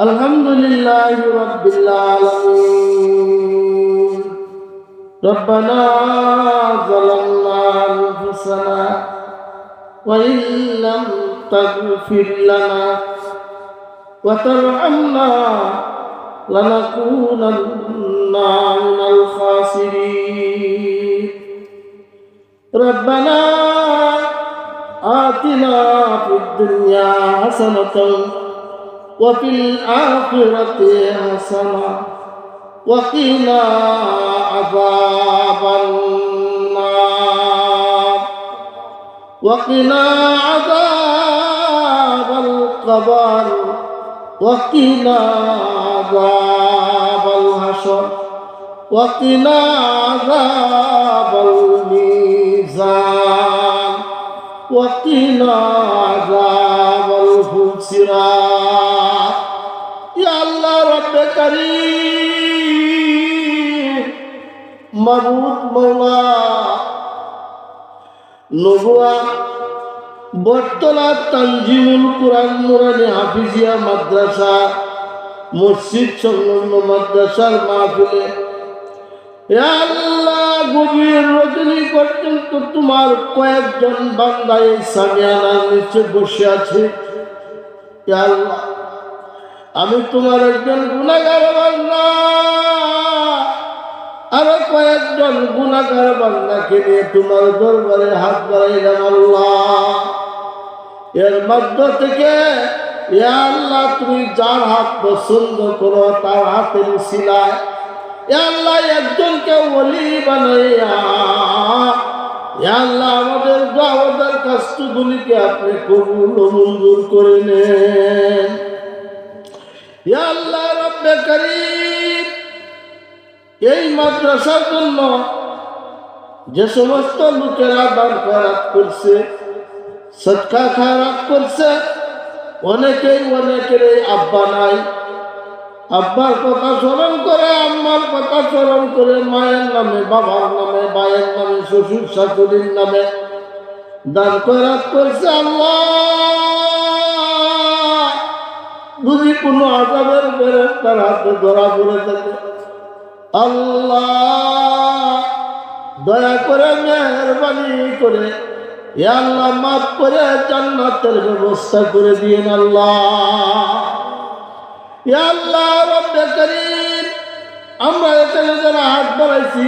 الحمد لله رب العالمين ربنا ظلمنا أنفسنا وإن لم تغفر لنا وترحمنا لنكونن من الخاسرين ربنا آتنا في الدنيا حسنة وفي الآخرة حسنة وقنا عذاب النار. وقنا عذاب القبر. وقنا عذاب الحشر. وقنا عذاب الميزان. وقنا عذاب الله মাবুদ মৌলা নবুয়া তানজিমুল কোরআন হাফিজিয়া মাদ্রাসা, মসজিদ সংলগ্ন মাদ্রাসার মাহফিলে। আল্লাহ, গভীর রজনী পর্যন্ত তোমার কয়েকজন বান্দায় সামিয়ানা নিচে বসে আছে। আল্লাহ আমি তোমার একজন গুণাগার বান্দা। আরও কয়েকজন গুণাগার বান্দাকে নিয়ে তোমার দরবারে হাত বাড়াইলাম আল্লাহ। এর মধ্য থেকে আল্লাহ তুমি যার হাত পছন্দ করো, তার হাতের সিলায় বানাইয়া আমাদের আমাদের আপনি কবুল মঞ্জুর করে নেন। আল্লাহ রব্বে করিম, এই মাদ্রাসার জন্য যে সমস্ত লোকেরা দান খরাত করছে সৎকা খারাপ করছে, অনেকেই অনেকের এই আব্বা নাই। আব্বার কথা স্মরণ করে, আম্মার কথা স্মরণ করে, মায়ের নামে, বাবার নামে, ভাইয়ের নামে শ্বশুর শাশুড়ির নামে দান খরাত করছে আল্লাহ। যদি কোনো আজাবের তার হাতে ধরা পড়ে থাকে, আল্লাহ দয়া করে মেহরবানি করে, এ আল্লাহ মাফ করে জান্নাতের ব্যবস্থা করে দিয়েন আল্লাহ। এ আল্লাহ রব্বে করিম, আমরা এখানে যারা হাত বাড়াইছি,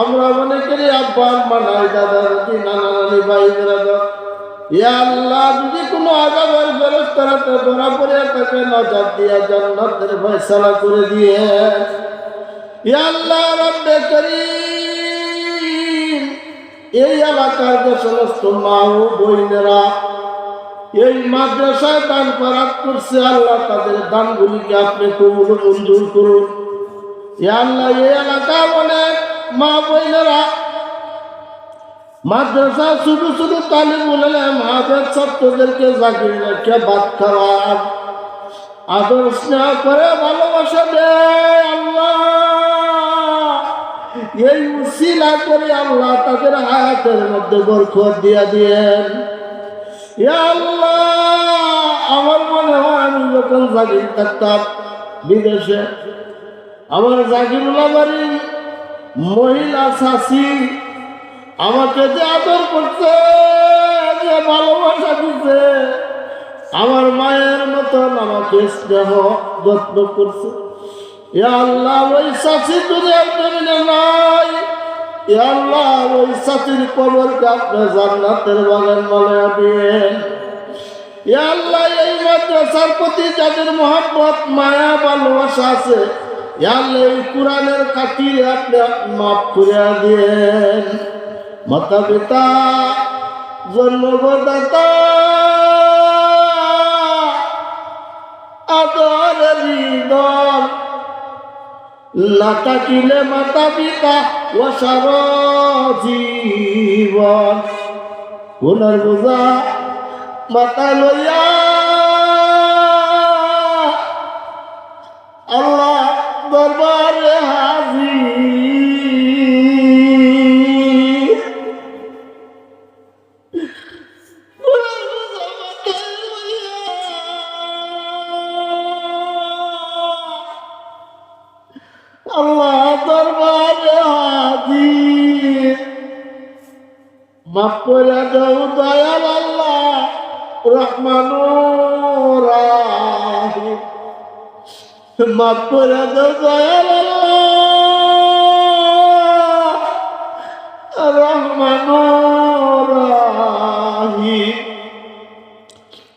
আমরা মনে করি আব্বা, আম্মা নাই দাদা দাদি নানা, নানি, ভাই দাদা এ আল্লাহ, যদি কোনো আজাবের ব্যবস্থাতে ধরা পড়ে তাকে নজর দিয়া জান্নাতের ফয়সালা করে দিয়ে, ইয়া আল্লাহ রব্বে করিম, এই এলাকার যে সমস্ত মা ও বোনেরা এই মাদ্রাসায় দান করাত করছে, আল্লাহ তাদের দানগুলিকে আপনি কবুল মঞ্জুর করুন। ইয়া আল্লাহ, এই এলাকার অনেক মা বোনেরা মাদ্রাসা শুধু শুধু তালিম বলে মাদের ছাত্রদেরকে জাগিয়ে রেখে বাদ খাওয়ার আদর স্নেহ করে ভালোবাসা দেয় আল্লাহ। এই উসিলা করে আল্লাহ তাদের হায়াতের মধ্যে বরকত দিয়া দিয়েন। আল্লাহ, আমার মনে হয় আমি যখন জাগির থাকতাম বিদেশে, আমার জাগিরুল্লাহ বাড়ির মহিলা শাসি আমাকে যে আদর করছে, যে ভালোবাসা দিচ্ছে আমার মায়ের মতন আমাকে স্নেহ, যত্ন করছে। আল্লাহ ওই শাশি দুনিয়ার জমিনে নাই। আল্লাহ ওই শাশির কবরকে আপনি জান্নাতের বাগান বলে দিয়েন আল্লাহ এই মাদ্রাসার প্রতি যাদের মহাব্বত, মায়া, ভালোবাসা আছে আল্লাহ এই কোরআনের খাতিরে আপনি মাফ করে দিয়েন। মাতা পিতা জন্মদাতা, আদরের দল না থাকিলে মাতা পিতা ও সার জীবন পুনর বোঝা মাতা লইয়া আল্লাহ দরবারে হাজির মাফ করে দাও দয়াল আল্লাহ রহমান রাহিম। মাফ করে দাও দয়াল আল্লাহ রহমান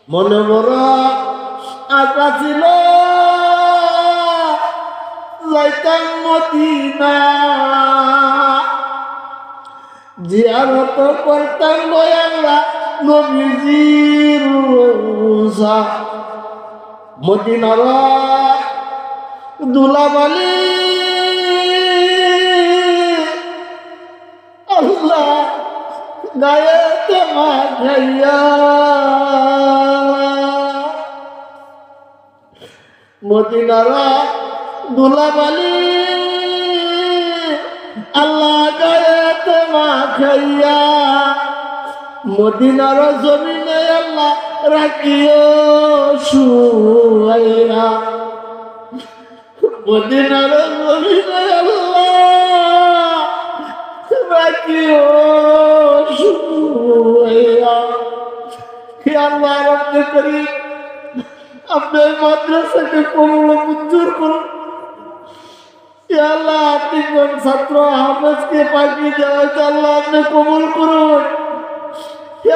মনে বড় আশা যাইতাম মদিনা। জিয়ারত করতাম বয়াল্লা নবীজির রোজা। মদিনার দুলাবালি। আল্লাহ গায়ে তোমা খাইয়া মদিনারা দুলাবালি আল্লাহ তোমা খাইয়া মদিনার জমিনে আল্লাহ রাখিও, শুয়াইয়া। মদিনার জমিনে আল্লাহ রাখিও, শুয়াইয়া। হে আল্লাহ, রব্বে করিম মাদ্রাসাকে কমল মঞ্জুর করুন। আল্লাহ তিনজন ছাত্র হাফেজকে পাঠিয়ে দেওয়া আল্লাহ আপনি করুন।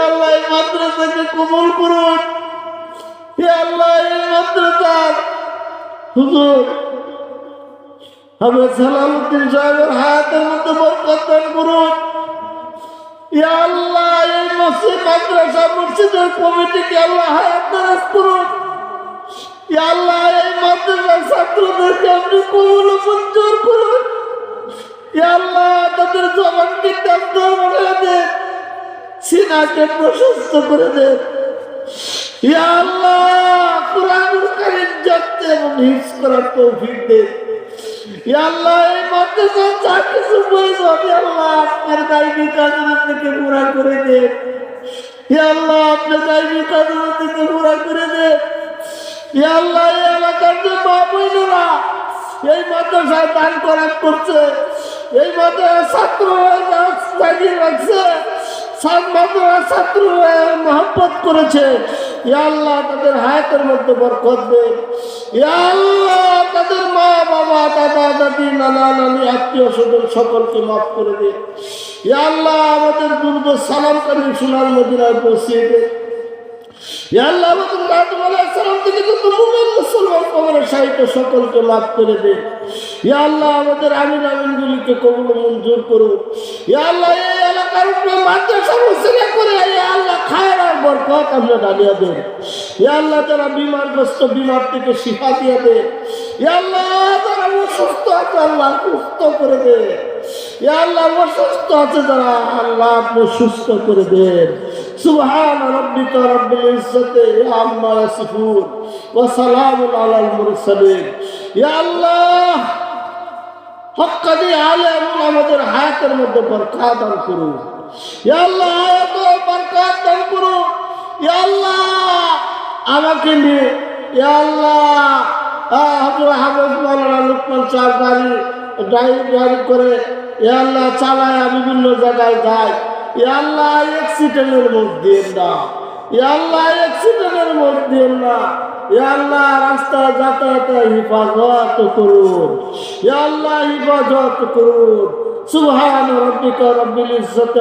আল্লাহ মাদ্রাসাকে কবুল করুন। আল্লাহ, এই মাদ্রাসার হুজুর হাফেজ সালামুদ্দিন সাহেবের হায়াতের মধ্যে বরকত করুন। আল্লাহ, এই মসজিদ, মাদ্রাসা, মসজিদের কমিটিকে আল্লাহ হায়াত দারাজ করুন। আল্লাহ, এই মাদ্রাসার ছাত্রদেরকে আপনি জবানকে দেন সিনাকে প্রশস্ত করে দেন ইয়া আল্লাহ, কোরআনুল কারীম জানতে এবং হিফজ করার তৌফিক দেন ইয়া আল্লাহ, এই মাদ্রাসা যা কিছু প্রয়োজন করে দেন ইয়া আপনার গাইবি কাজের থেকে পুরা করে দেন ইয়া আল্লাহ, এই এলাকার যে মা বোনেরা এই মাদ্রাসায় দান করার করছে এই মাদ্রাসার ছাত্র লাগিয়ে রাখছে। সব মাদ্রাসার ছাত্র মহব্বত করেছে। ইয়া আল্লাহ, তাদের হায়াতের মধ্যে বরকত আল্লাহ, তাদের মা বাবা দাদা, দাদি, নানা, নানি, আত্মীয় স্বজন সকলকে মাফ করে দিন ইয়া আল্লাহ, আমাদের দুর্গ সালাম কালী সোনার মদিনায় পৌঁছিয়ে দেন ইয়া মঞ্জুর বিমারগ্রস্ত বিমার থেকে শিফা যারা অসুস্থ আছে, আল্লাহ সুস্থ করে ইয়া আল্লাহ, অসুস্থ আছে, যারা আল্লাহ সুস্থ করে দেন। সুবহান রব্বিকা রব্বিল ইজ্জতি আম্মা ইয়াসিফুন ওয়া সালামুন আলাল মুরসালিন। ইয়া আল্লাহ হক্কাদি আলেম আমাদের হায়াতের মধ্যে বরকত দান করুন। ইয়া আল্লাহ হায়াত বরকত দান করুন। ইয়া আল্লাহ, আমাকে নিয়ে, ইয়া আল্লাহ হজরত হাফেজ মাওলানা লুকমান সাহেব গাড়ি করে, ইয়া আল্লাহ, চালায় বিভিন্ন জায়গায় যায়। আল্লাহ অ্যাক্সিডেন্টের মধ্যে না। ইয়া আল্লাহ অ্যাক্সিডেন্টের মধ্যে না। ইয়া আল্লাহ রাস্তায় যাতায়াতে হিফাজত করুন। আল্লাহ হিফাজত করুন। সুবহান রব্বিকা রব্বিল ইজ্জতি